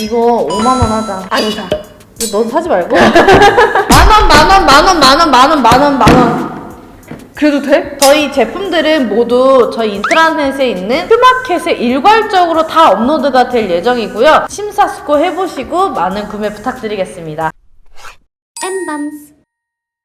이거 5만 원 하자. 안 사. 넌 사지 말고. 만 원, 만 원, 만 원, 만 원, 만 원, 만 원, 만 원. 그래도 돼? 저희 제품들은 모두 저희 인트라넷에 있는 큐마켓에 일괄적으로 다 업로드가 될 예정이고요. 심사숙고 해보시고 많은 구매 부탁드리겠습니다. 엠밤스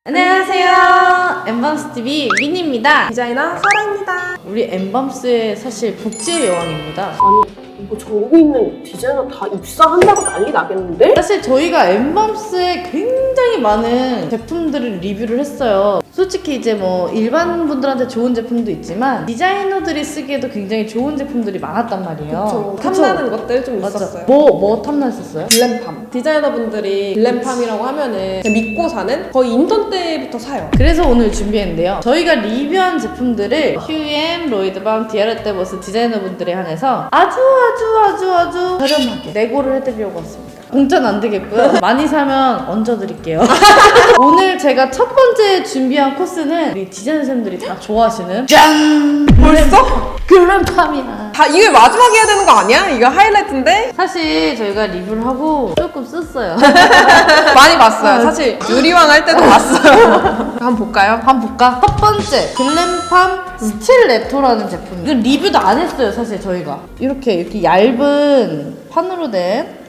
안녕하세요. 엠밤스TV 민입니다. 디자이너 설아입니다. 우리 엠밤스의 사실 복제의 여왕입니다. 아니 이거 전국에 있는 디자이너 다 입사한다고 난리 나겠는데? 사실 저희가 엠밤스에 굉장히 많은 제품들을 리뷰를 했어요. 솔직히 이제 뭐 일반 분들한테 좋은 제품도 있지만 디자이너들이 쓰기에도 굉장히 좋은 제품들이 많았단 말이에요. 저 탐나는 것들 좀 맞죠? 있었어요. 뭐, 뭐 탐났었어요? 글램팜. 디자이너분들이 글램팜이라고 하면은 그냥 믿고 사는 거의 인턴 때부터 사요. 그래서 오늘 준비했는데요. 저희가 리뷰한 제품들을 휴엠, 로이드밤, 디아르테보스 디자이너분들에 한해서 아주 아주 아주 아주 저렴하게 내고를 해드리려고 왔습니다. 공짜는 안 되겠고요. 많이 사면 얹어드릴게요. 오늘 제가 첫 번째 준비한 코스는 우리 디자이너쌤들이 다 좋아하시는 짠! 벌써? 글램팜이야. 다 이게 마지막에 해야 되는 거 아니야? 이거 하이라이트인데? 사실 저희가 리뷰를 하고 조금 썼어요. 많이 봤어요. 사실 유리왕 할 때도 봤어요. 한번 볼까요? 한번 볼까? 첫 번째 글램팜 스틸 레토라는 제품. 이거 리뷰도 안 했어요, 사실 저희가. 이렇게 이렇게 얇은 판으로 된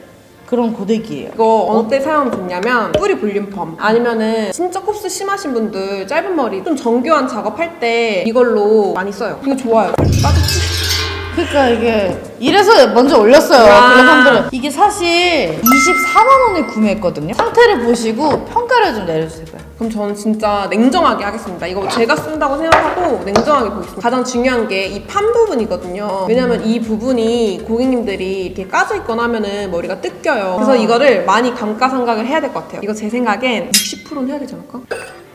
그런 고데기예요. 이거 어느 때 사용하면 좋냐면 뿌리 볼륨펌 아니면은 진짜 곱슬 심하신 분들 짧은 머리 좀 정교한 작업할 때 이걸로 많이 써요. 이거 좋아요. 빠졌지? 그러니까 이게 이래서 먼저 올렸어요. 와. 글램팜들은 이게 사실 24만 원에 구매했거든요. 상태를 보시고 평가를 좀 내려주세요. 그럼 저는 진짜 냉정하게 하겠습니다. 이거 제가 쓴다고 생각하고 냉정하게 보겠습니다. 가장 중요한 게 이 판 부분이거든요. 왜냐면 이 부분이 고객님들이 이렇게 까져 있거나 하면은 머리가 뜯겨요. 그래서 이거를 많이 감가상각을 해야 될 것 같아요. 이거 제 생각엔 60%는 해야 되지 않을까?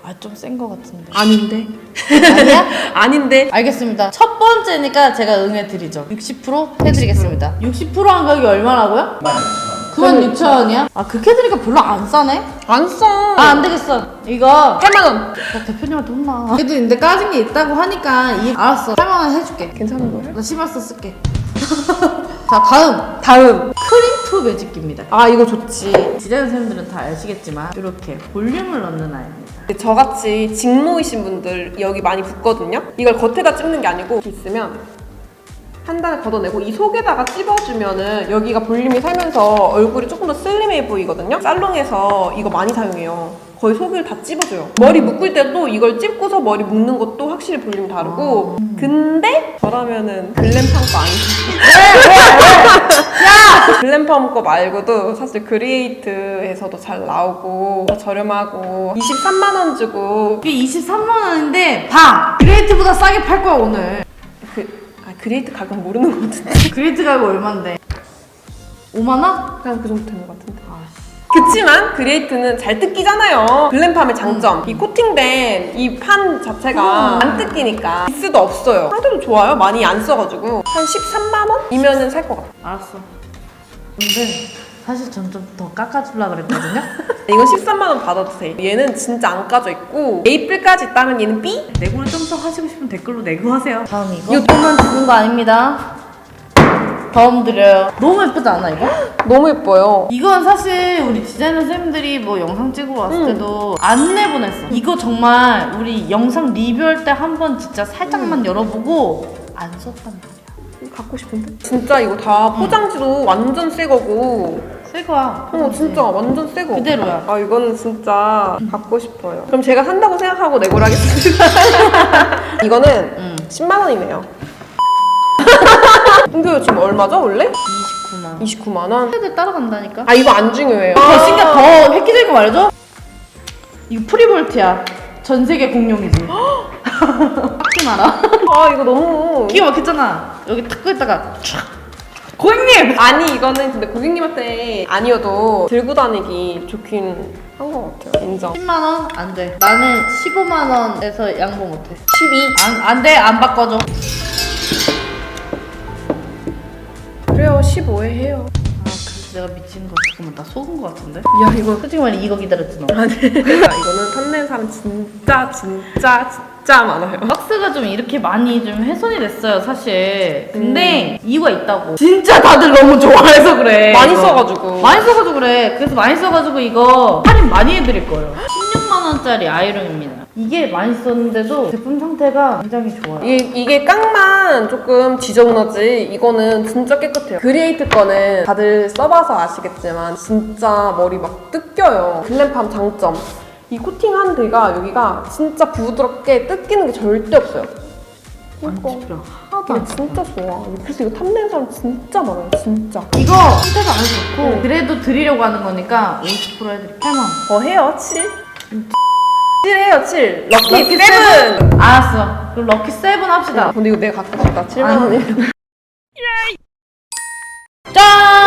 아 좀 센 거 같은데. 아닌데. 아니야? 아닌데. 알겠습니다. 첫 번째니까 제가 응해드리죠. 60% 해드리겠습니다. 60%한 가격이 얼마라고요? 96,000원이야? 아, 그렇게 해드리니까 별로 안 싸네? 안 써. 아, 안 되겠어. 이거 8만 원. 나 대표님한테 혼나. 그래도 근데 까진 게 있다고 하니까 이 알았어. 8만 원 해줄게. 괜찮은 거예요? 나 시발서 쓸게. 자, 다음. 다음. 크림투 매직기입니다. 아, 이거 좋지. 디자인 선생님들은 다 아시겠지만 이렇게 볼륨을 넣는 아이입니다. 저같이 직모이신 분들 여기 많이 붓거든요? 이걸 겉에다 찝는 게 아니고 있으면 한 단을 걷어내고 이 속에다가 찝어주면은 여기가 볼륨이 살면서 얼굴이 조금 더 슬림해 보이거든요? 살롱에서 이거 많이 사용해요. 거의 속을 다 찝어줘요. 머리 묶을 때도 이걸 찝고서 머리 묶는 것도 확실히 볼륨이 다르고 근데 저라면은 글램팜 거 아니지? 야! 글램팜 거 말고도 사실 그레이트에서도 잘 나오고 더 저렴하고 23만 원 주고 이게 23만 원인데 봐! 그레이트보다 싸게 팔 거야 오늘. 그 아, 그레이트 가격 모르는 것 같은데 그레이트 가격 얼만데? 5만 원? 그냥 그 정도 되는 것 같은데 그치만 그레이트는 잘 뜯기잖아요 글램팜의 장점 이 코팅된 이 판 자체가 안 뜯기니까 기스도 없어요 상태도 좋아요 많이 안 써가지고 한 13만 원이면은 살 것 같아요 알았어. 근데 사실 전 좀 더 깎아주려고 그랬거든요. 이건 13만 원 받아도 돼 얘는 진짜 안 까져 있고 메이플까지 있다면 얘는 B? 내고를 좀 더 하시고 싶으면 댓글로 내고하세요. 다음 이거. 이것만 주는 거 아닙니다. 다음 드려요. 너무 예쁘지 않아 이거? 너무 예뻐요 이건 사실 우리 디자이너 쌤들이 뭐 영상 찍으러 왔을 음. 때도 안 내보냈어. 이거 정말 우리 영상 리뷰할 때 한번 진짜 살짝만 열어보고 안 썼단 말이야. 갖고 싶은데? 진짜 이거 다 포장지도 완전 새 거고 쓸 거야. 어 진짜 완전 새 거. 그대로야. 아 이거는 진짜 갖고 싶어요. 그럼 제가 산다고 생각하고 내고를 하겠습니다. 이거는 응. 10만 원이네요. 근데 지금 얼마죠 원래? 29만 원. 29만 원. 애들 따라간다니까. 아 이거 안 중요해요. 더 신기한 더 획기적인 거 말해줘. 이거 프리볼트야. 전 세계 공룡이지. 깎지 마라. 아 이거 너무. 기가 막혔잖아. 여기 탁 끄다가 촥. 고객님. 아니 이거는 근데 고객님한테 아니어도 들고 다니기 좋긴 한 것 같아요. 인정. 10만 원? 안 돼. 나는 15만 원에서 양보 못 해. 12. 안, 안 돼. 안 바꿔줘. 그래요 15에 해요. 아, 그래서 내가 미친 거 잠깐만 나 속은 거 같은데? 야 이거 솔직히 말해 이거 기다렸지 너. 아, 네. 이거는 탐내는 사람 진짜 진짜 진짜 많아요. 박스가 좀 이렇게 많이 좀 훼손이 됐어요, 사실. 근데 이유가 있다고. 진짜 다들 너무 좋아해서 그래. 많이 이거. 써가지고. 많이 써가지고 그래. 그래서 많이 써가지고 이거 할인 많이 해드릴 거예요. 16만 원짜리 아이롱입니다. 이게 많이 썼는데도 제품 상태가 굉장히 좋아요. 이게, 이게 깡만 조금 지저분하지 이거는 진짜 깨끗해요 그리에이트 거는 다들 써봐서 아시겠지만 진짜 머리 막 뜯겨요 글램팜 장점 이 코팅한 데가 여기가 진짜 부드럽게 뜯기는 게 절대 없어요 진짜 하나도 이게 안 진짜 좋아 그래서 이거 탐내는 사람 진짜 많아요 진짜 이거 상태가 안 좋고 응. 그래도 드리려고 하는 거니까 50% 해드릴게요. 8만 더 해요 7? 7 해요 7 럭키, 럭키 7 세븐! 알았어. 그럼 럭키 세븐 합시다. 근데 이거 내가 갖고 싶다 7만 아니. 원이 짠!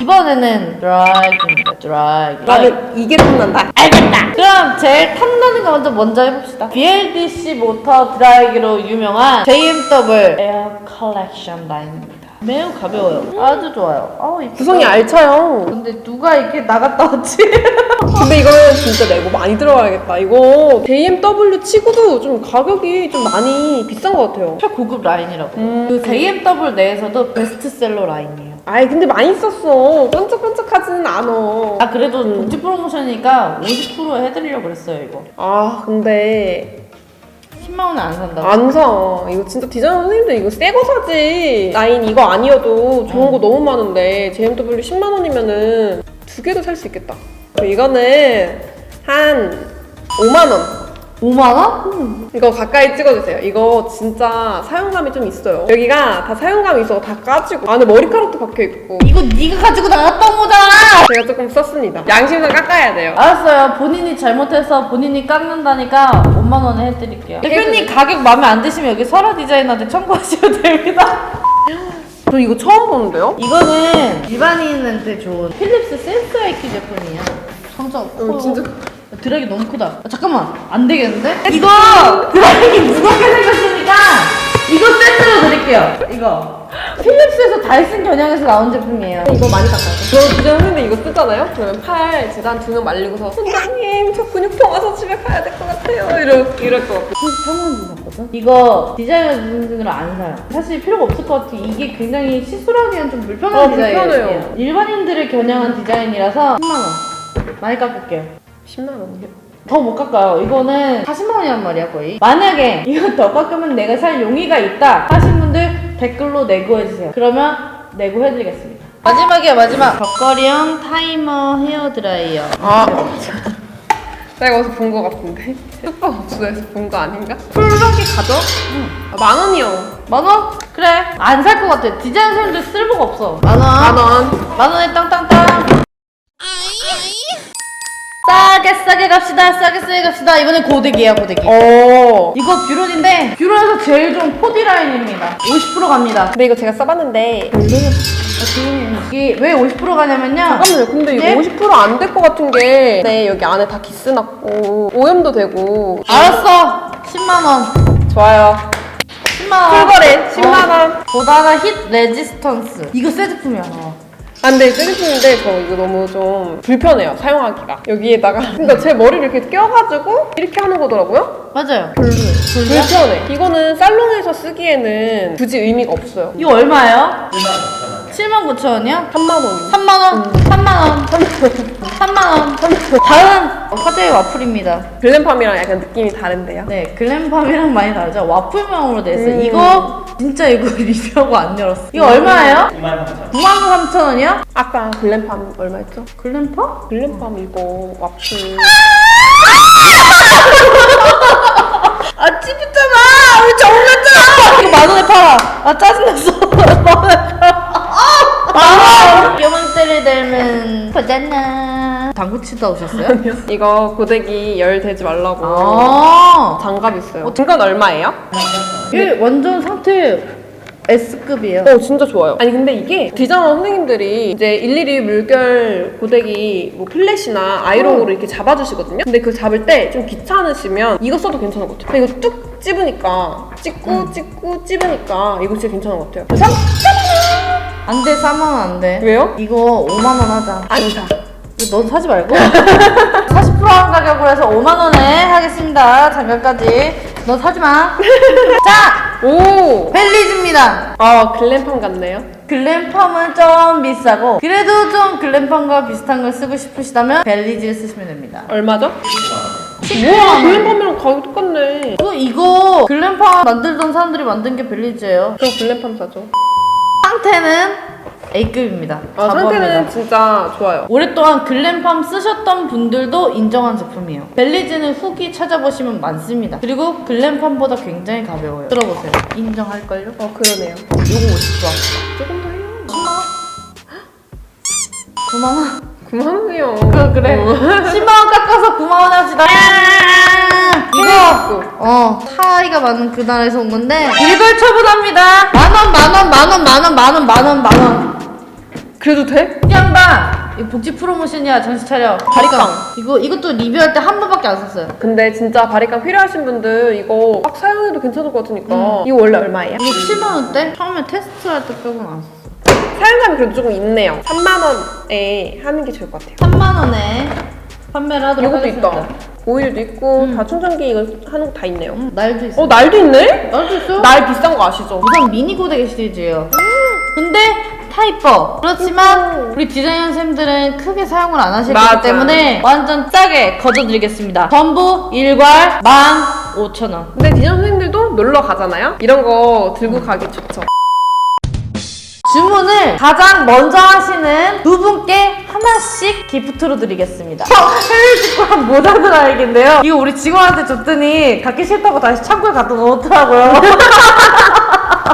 이번에는 드라이기입니다. 드라이기. 나는 이게 탐난다 알겠다. 그럼 제일 탐나는 거 먼저 먼저 해봅시다. BLDC 모터 드라이기로 유명한 JMW 에어 컬렉션 라인입니다. 매우 가벼워요. 아주 좋아요. 아우 이쁘다. 구성이 알차요 근데 누가 이렇게 나갔다 왔지? 근데 이거는 진짜 내고 많이 들어가야겠다. 이거 JMW 치고도 좀 가격이 좀 많이 비싼 것 같아요. 최고급 라인이라고. 음. 그 JMW 내에서도 베스트셀러 라인이에요. 아이 근데 많이 썼어. 번쩍번쩍하지는 않아. 아 그래도 복지 프로모션이니까 50% 해드리려고 그랬어요 이거. 아 근데 10만 원에 안 산다고. 안 사. 이거 진짜 디자이너 선생님들 이거 새 거 사지. 라인 이거 아니어도 좋은 거 너무 많은데 JMW 10만 원이면은 두 개도 살 수 있겠다. 이거는 한 5만 원. 5만 원? 이거 가까이 찍어주세요. 이거 진짜 사용감이 좀 있어요. 여기가 다 사용감이 있어. 다 까지고 안에 머리카락도 박혀 있고. 이거 네가 가지고 나갔던 거잖아. 제가 조금 썼습니다. 양심상 깎아야 돼요. 알았어요. 본인이 잘못해서 본인이 깎는다니까 5만 원에 해드릴게요. 대표님 가격 마음에 안 드시면 여기 설아 디자이너한테 청구하시면 됩니다. 저 이거 처음 보는데요? 이거는 일반인한테 좋은 필립스 센스 IQ 제품이야. 성적 어, 진짜. 드라이기 너무 크다. 아, 잠깐만 안 되겠는데? 이거 드라이기 무겁게 생겼으니까 이거 세트로 드릴게요. 이거 필립스에서 다이슨 겨냥해서 나온 제품이에요. 이거 많이 깎아요. 저 디자이너 선생님들 이거 쓰잖아요? 그러면 팔 재단 두 명 말리고서 선장님 저 근육통 와서 집에 가야 될 것 같아요. 이럴, 이럴 것 같고. 33만 원 샀거든? 이거 디자이너 분들은 안 사요. 사실 필요가 없을 것 같아. 이게 굉장히 시술하기엔 좀 불편한 어, 디자인이에요. 불편해요. 일반인들을 겨냥한 디자인이라서 10만 원. 많이 깎을게요. 10만 원이요? 더 못 깎아요. 이거는 40만 원이란 말이야 거의. 만약에 이거 더 깎으면 내가 살 용의가 있다 하신 분들 댓글로 내고해주세요. 그러면 내고해드리겠습니다. 마지막이야 마지막. 벽걸이형 타이머 헤어 드라이어. 아. 내가 어디서 본것 같은데? 뚝박 업소에서 본 거 아닌가? 풀런기 가져? 아, 만 원이요. 만 원? 그래. 안 살 것 같아. 디자인 사람들 쓸모가 없어. 만 원. 만 원. 만 원에 땅땅땅. 싸게 싸게 갑시다. 싸게 싸게 갑시다. 이번엔 고데기야 고데기. 어. 이거 뷰론인데 뷰론에서 제일 좋은 포디 라인입니다. 50% 갑니다. 근데 이거 제가 써봤는데 이게 왜 50% 가냐면요. 잠깐만요 근데 이거 예? 50%안 될 것 같은 게 네, 여기 안에 다 기스 났고 오염도 되고 알았어. 10만 원. 좋아요 10만 원. 풀거래 10만원 보다가 힛 레지스턴스. 이거 새 제품이야. 아 근데 쓰레기인데 저 이거 너무 좀 불편해요 사용하기가 여기에다가 그러니까 제 머리를 이렇게 껴가지고 이렇게 하는 거더라고요 맞아요. 별로. 불편해 이거는 살롱에서 쓰기에는 굳이 의미가 없어요 이거 얼마예요? 7만 9천 원이요? 3만 원 3만 원, 3만 원, 3만 원. 다음 화제의 와플입니다. 글램팜이랑 약간 느낌이 다른데요 네, 글램팜이랑 많이 다르죠. 와플명으로 돼 있어 요. 음. 이거 진짜 이거 리뷰하고 안 열었어. 이거 얼마예요? 9만 3천 원이요? 아까 글램팜 얼마였죠? 글램팜? 글램팜 이거 와플 아 찝었잖아. 우리 정렸잖아. 이거 만 원에 팔아. 아 짜증났어. 만 원에 팔아. 만 원. 요망때를 닮은 보잖아. 당구 치다 오셨어요? 이거 고데기 열 대지 말라고 아. 장갑 있어요 중간 얼마예요? 이게 완전 상태 S급이에요. 어 진짜 좋아요 아니 근데 이게 디자이너 선생님들이 이제 일일이 물결 고데기 뭐 플랫이나 아이롱으로 이렇게 잡아주시거든요 근데 그 잡을 때 좀 귀찮으시면 이거 써도 괜찮은 것 같아요 이거 뚝 찝으니까 찍고 찍고 찝으니까 이거 진짜 괜찮은 것 같아요 그래서 안 돼, 4만 원안 돼. 왜요? 이거 5만 원 하자. 안사 이거 넌 사지 말고 40%한 가격으로 해서 5만 원에 하겠습니다. 장갑까지. 너 사지 마. 자, 오! 벨리즈입니다. 아, 글램팜 같네요. 글램팜은 좀 비싸고 그래도 좀 글램팜과 비슷한 걸 쓰고 싶으시다면 벨리즈를 쓰시면 됩니다. 얼마죠? 우와, 글램팜이랑 가격 똑같네. 또 이거 글램팜 만들던 사람들이 만든 게 벨리즈예요. 그럼 글램팜 사죠. 상태는 A급입니다. 아, 상태는 진짜 좋아요. 오랫동안 글램팜 쓰셨던 분들도 인정한 제품이에요. 벨리즈는 후기 찾아보시면 많습니다. 그리고 글램팜보다 굉장히 가벼워요. 들어보세요. 인정할걸요? 어, 그러네요. 요거 50조. 조금 더 해요. 9만 원? 9만 원이요. 그래, 그래. 10만 원 깎아서 9만 원 합시다. 이거, 어, 타이가 많은 그 나라에서 온 건데, 일괄 처분합니다. 만 원, 만 원, 만 원, 만 원, 만 원, 만 원, 만 원. 그래도 돼? 이 양반! 이거 복지 프로모션이야, 정신 차려. 바리깡. 이거, 이것도 리뷰할 때 한 번밖에 안 썼어요. 근데 진짜 바리깡 필요하신 분들 이거 막 사용해도 괜찮을 것 같으니까 음. 이거 원래 얼마예요? 이거 7만원대? 처음에 테스트할 때 빼고는 안 썼어. 사용감이 그래도 조금 있네요 3만원에 하는 게 좋을 것 같아요 3만원에 판매를 하도록 이것도 하겠습니다. 있다 오일도 있고 음. 다 충전기 이거 하는 거 다 있네요 음, 날도 있어. 어 날도 있네? 날도 있어? 날 비싼 거 아시죠? 우선 미니 고데기 시리즈예요. 근데 타이퍼. 그렇지만 우리 디자이너 쌤들은 크게 사용을 안 하시기 맞아요. 때문에 완전 싸게 거둬드리겠습니다. 전부 일괄 15,000원. 근데 디자인 선생님들도 놀러 가잖아요? 이런 거 들고 가기 좋죠 주문을 가장 먼저 하시는 두 분께 하나씩 기프트로 드리겠습니다. 해외 직구랑 모자들 알겠는데요. 이거 우리 직원한테 줬더니 갖기 싫다고 다시 창고에 갖다 놓더라고요.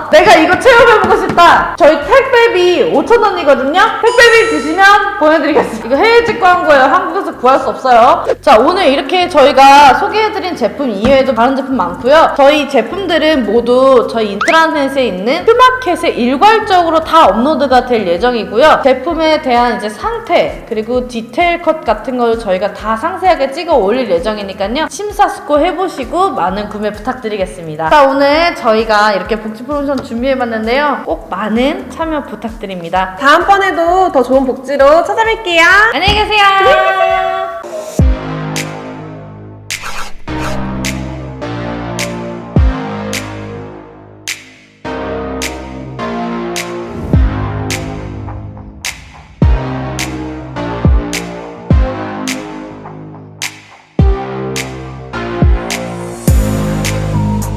내가 이거 체험해보고 싶다. 저희 택배비 5,000원이거든요. 택배비 주시면 보내드리겠습니다. 이거 해외 직구한 거예요. 한국에서 구할 수 없어요. 자, 오늘 이렇게 저희가 소개해드린 제품 이외에도 다른 제품 많고요. 저희 제품들은 모두 저희 인트라넷에 있는 큐마켓에 일괄적으로 다 업로드가 될 예정이고요. 제품에 대한 이제 상태 그리고 디테일 컷 같은 걸 저희가 다 상세하게 찍어 올릴 예정이니까요. 심사숙고 해보시고 많은 구매 부탁드리겠습니다. 자, 오늘 저희가 이렇게 복지 프로 모션 준비해봤는데요. 꼭 많은 참여 부탁드립니다. 다음번에도 더 좋은 복지로 찾아뵐게요 안녕히 계세요.